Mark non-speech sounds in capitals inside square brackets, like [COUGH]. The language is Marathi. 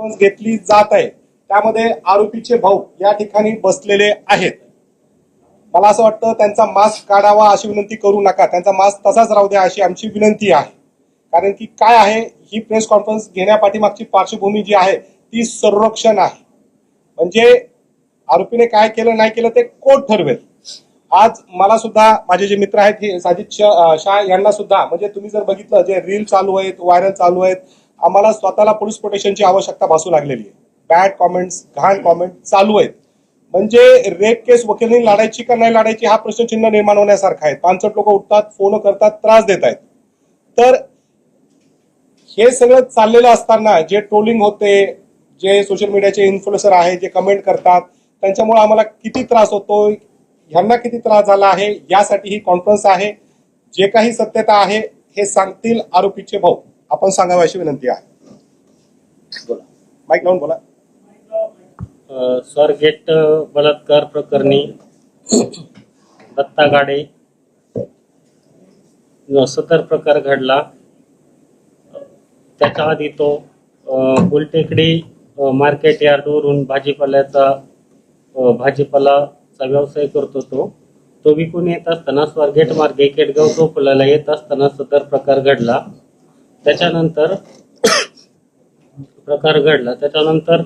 कॉन्फरन्स घेतली जात आहे. त्यामध्ये आरोपीचे भाऊ या ठिकाणी बसलेले आहेत. मला असं वाटतं त्यांचा मास्क काढावा अशी विनंती करू नका. त्यांचा मास्क तसाच राहू द्या अशी आमची विनंती आहे. कारण की काय आहे ही प्रेस कॉन्फरन्स घेण्यापाठीमागची पार्श्वभूमी जी आहे ती संरक्षण आहे. म्हणजे आरोपीने काय केलं नाही केलं ते कोर्ट ठरवेल. आज मला सुद्धा माझे जे मित्र आहेत हे साजिद शाह यांना सुद्धा म्हणजे तुम्ही जर बघितलं जे रील चालू आहेत व्हायरल चालू आहेत आम्हाला स्वतःला पोलीस प्रोटेक्शनची आवश्यकता भासू लागलेली आहे. बॅड कॉमेंट्स घाण कॉमेंट चालू आहेत. म्हणजे रेप केस वकिलांनी लढायची का नाही लढायची हा प्रश्नचिन्ह निर्माण होण्यासारखा आहे. पानसट लोक उठतात फोन करतात त्रास देत आहेत. तर हे सगळं चाललेलं असताना जे ट्रोलिंग होते जे सोशल मीडियाचे इन्फ्लुएन्सर आहे जे कमेंट करतात त्यांच्यामुळे आम्हाला किती त्रास होतो ह्यांना किती त्रास झाला आहे यासाठी ही कॉन्फरन्स आहे. जे काही सत्यता आहे हे सांगतील आरोपीचे भाऊ. आपण सांगावं अशी विनंती आहे. बोला. माईक लावून बोला. स्वारगेट बलात्कार प्रकरणी दत्ता गाडे सदर प्रकार घडला. त्याच्या आधी तो गुलटेकडी मार्केट यार्डवरून भाजीपाल्याचा भाजीपालाचा व्यवसाय करतो तो तो विकून येत असताना स्वारगेट मार्गे केटगाव चौफुलाला येत असताना सदर प्रकार घडला. त्याच्यानंतर [COUGHS] प्रकार घडला. त्याच्यानंतर